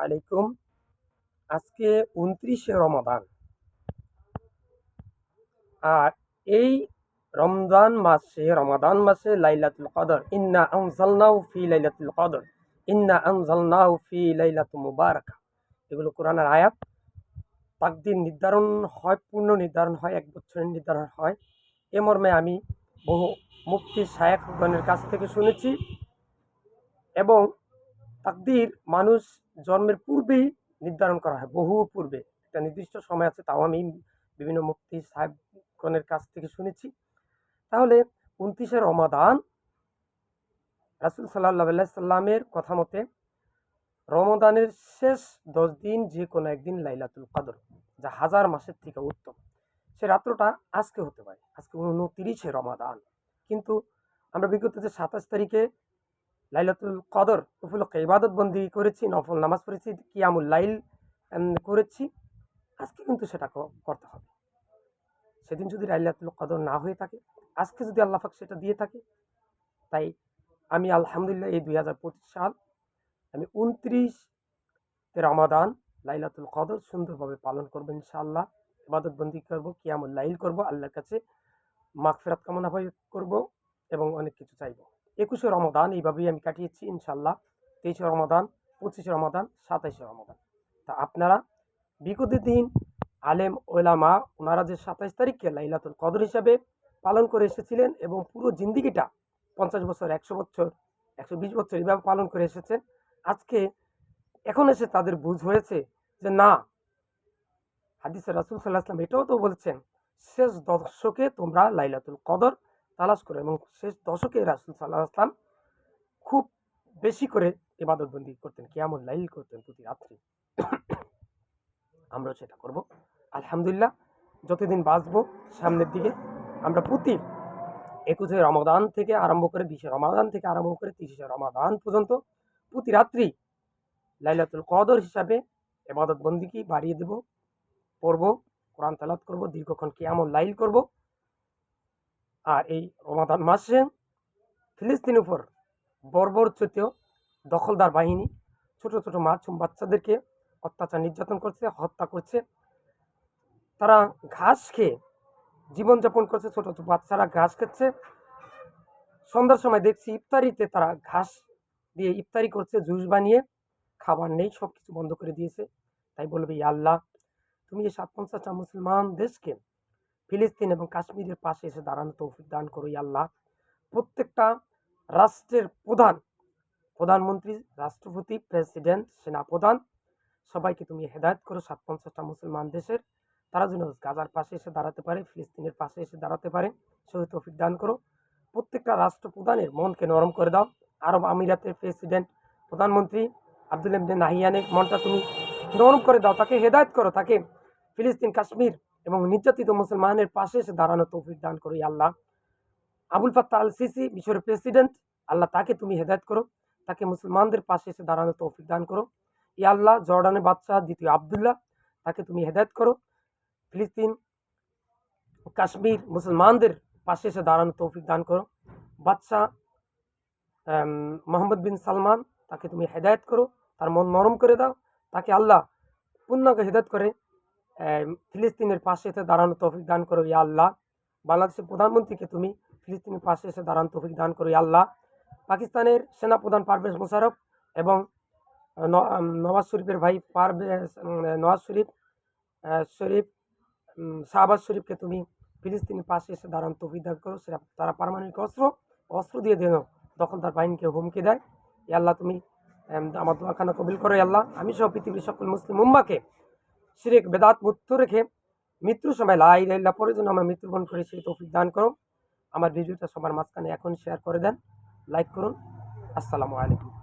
আলাইকুম। আজকে উনত্রিশে রমাদান। আর এই রমজান মাসে, রমাদান মাসে লাইলাতুল কদর। ইন্না আনজালনাহু ফি লাইলাতুল কদর। ইন্না আনজালনাহু ফি লাইলাতুল মুবারাকা। এগুলো কোরআনের আয়াত। তাকদির নির্ধারণ হয়, পূর্ণ নির্ধারণ হয়, এক বছরের নির্ধারণ হয়। এ মর্মে আমি বহু মুফতি শায়েখগণের কাছ থেকে শুনেছি এবং তাকদির মানুষ জন্মের পূর্বেই নির্ধারণ করা হয়, বহু পূর্বে। একটা নির্দিষ্ট সময় আছে, তাও আমি বিভিন্ন মুক্তি সাহেবগণের কাছ থেকে শুনেছি। তাহলে উনত্রিশে রমাদান রাসুল সাল্লাহ সাল্লামের কথা মতে রমদানের শেষ দশ দিন যে কোনো একদিন লাইলাতুল কদর, যা হাজার মাসের থেকে উত্তম। সে রাত্রটা আজকে হতে পারে, আজকে উনতিরিশে রমাদান। কিন্তু আমরা বিগত যে সাতাশ তারিখে লাইলাতুল কদর উপলক্ষে ইবাদত বন্দি করেছি, নফল নামাজ পড়েছি, কিয়ামুল লাইল করেছি। আজকে কিন্তু সেটা করতে হবে। সেদিন যদি লাইলাতুল কদর না হয়ে থাকে, আজকে যদি আল্লাহ পাক সেটা দিয়ে থাকে, তাই আমি আলহামদুলিল্লাহ এই দুই হাজার পঁচিশ সাল, আমি উনত্রিশ রমাদান লাইলাতুল কদর সুন্দরভাবে পালন করব ইনশাআল্লাহ, ইবাদত বন্দি করব, কিয়ামুল লাইল করব, আল্লাহর কাছে মাগফেরাত কামনা করব এবং অনেক কিছু চাইব। একুশে রমাদান এইভাবেই আমি কাটিয়েছি ইনশাল্লাহ তেইশে রমাদান, পঁচিশে রমাদান, সাতাইশে রমাদান। তা আপনারা বিগত দিন আলেম ওলামা ওনারা যে সাতাইশ তারিখকে লাইলাতুল কদর হিসাবে পালন করে এসেছিলেন এবং পুরো জিন্দিগিটা পঞ্চাশ বছর, একশো বছর, একশো বিশ বছর এইভাবে পালন করে এসেছেন, আজকে এখন এসে তাদের বুঝ হয়েছে যে না, হাদিসের রাসুল সাল্লাহ আসলাম এটাও তো বলছেন, শেষ দশকে তোমরা লাইলাতুল কদর তালাশ করে এবং শেষ দশকে রাসুল সাল্লাহ আসলাম খুব বেশি করে ইবাদতবন্দি করতেন কেমন লাইল করতেন প্রতি রাত্রি। আমরাও সেটা করব। আলহামদুলিল্লাহ, যতদিন বাঁচব সামনের দিকে, আমরা প্রতি একুশে রমাদান থেকে আরম্ভ করে বিশে রমাদান থেকে আরম্ভ করে তিরিশে রমাদান পর্যন্ত প্রতি রাত্রি লাইলাতুল কদর হিসাবে এবাদত বন্দিকে বাড়িয়ে দেব, পড়ব, কোরআন তালাত করব, দীর্ঘক্ষণ কেমন লাইল করব। আর এই রমাদান মাসে ফিলিস্তিন উপর বর্বর বর্বরচিত দখলদার বাহিনী, ছোট ছোট মাছুম বাচ্চাদেরকে অত্যাচার নির্যাতন করছে, হত্যা করছে। তারা ঘাস খেয়ে জীবনযাপন করছে, ছোট ছোট বাচ্চারা ঘাস খাচ্ছে। সন্ধ্যার সময় দেখছি ইফতারিতে তারা ঘাস দিয়ে ইফতারি করছে, জুস বানিয়ে। খাবার নেই সব কিছু বন্ধ করে দিয়েছে। তাই বলবে আল্লাহ, তুমি এই সাত পঞ্চাশটা মুসলমান দেশকে ফিলিস্তিন এবং কাশ্মীরের পাশে এসে দাঁড়ানো তৌফিক দান করো আল্লাহ। প্রত্যেকটা রাষ্ট্রের প্রধান, প্রধানমন্ত্রী, রাষ্ট্রপতি, প্রেসিডেন্ট, সেনাপ্রধান, সবাইকে তুমি হেদায়ত করো সাত পঞ্চাশটা মুসলমান দেশের। তারা যেন গাজার পাশে এসে দাঁড়াতে পারে, ফিলিস্তিনের পাশে এসে দাঁড়াতে পারে সেই তৌফিক দান করো। প্রত্যেকটা রাষ্ট্রপ্রধানের মনকে নরম করে দাও। আরব আমিরাতের প্রেসিডেন্ট, প্রধানমন্ত্রী আব্দুল ইমদিন নাহিয়ানের মনটা তুমি নরম করে দাও। তাকে হেদায়ত করো, তাকে ফিলিস্তিন, কাশ্মীর এবং নির্যাতিত মুসলমানের পাশে এসে দাঁড়ানো তৌফিক দান করো আল্লাহ। আবুল ফাত্তা আল সিসি মিশরের প্রেসিডেন্ট, আল্লাহ তাকে তুমি হেদায়ত করো, তাকে মুসলমানদের পাশে এসে দাঁড়ানো তৌফিক দান করো। ই আল্লাহ, জর্ডানের বাদশাহ দ্বিতীয় আবদুল্লাহ, তাকে তুমি হেদায়ত করো। ফিলিস্তিন, কাশ্মীর, মুসলমানদের পাশে এসে দাঁড়ানো তৌফিক দান করো। বাদশাহ মোহাম্মদ বিন সালমান, তাকে তুমি হেদায়ত করো। তার মন নরম করে দাও। তাকে আল্লাহ পূর্ণাঙ্গ হেদায়ত করে। ফিলিস্তিনের পাশে এসে দাঁড়ানো তৌফিক দান করো ইয়া আল্লাহ। বাংলাদেশের প্রধানমন্ত্রীকে তুমি ফিলিস্তিনের পাশে এসে দাঁড়ানো তৌফিক দান করো ইয়া আল্লাহ। পাকিস্তানের সেনাপ্রধান পারভেজ মোশারফ এবং নওয়াজ শরীফের ভাই পারভেজ নওয়াজ শরীফ শরীফ শাহবাজ শরীফকে তুমি ফিলিস্তিনের পাশে এসে দাঁড়ানো তৌফিক দান করো। সেটা তারা পারমাণবিক অস্ত্র অস্ত্র দিয়ে দেন দখলদার বাহিনীকে হুমকি দেয়। আল্লাহ তুমি আমার দোয়াখানা কবিল করো আল্লাহ। আমি সহ পৃথিবীর সকল মুসলিম উম্মাকে শিরেক বেদাত মুক্ত রেখে মৃত্যুর সময় লাই লাইল্লা পরে জন্য আমার মৃত্যুবরণ করে সেই তৌফিক দান করুন আমার ভিডিওটা সবার মাঝখানে এখন শেয়ার করে দেন লাইক করুন আসসালামু আলাইকুম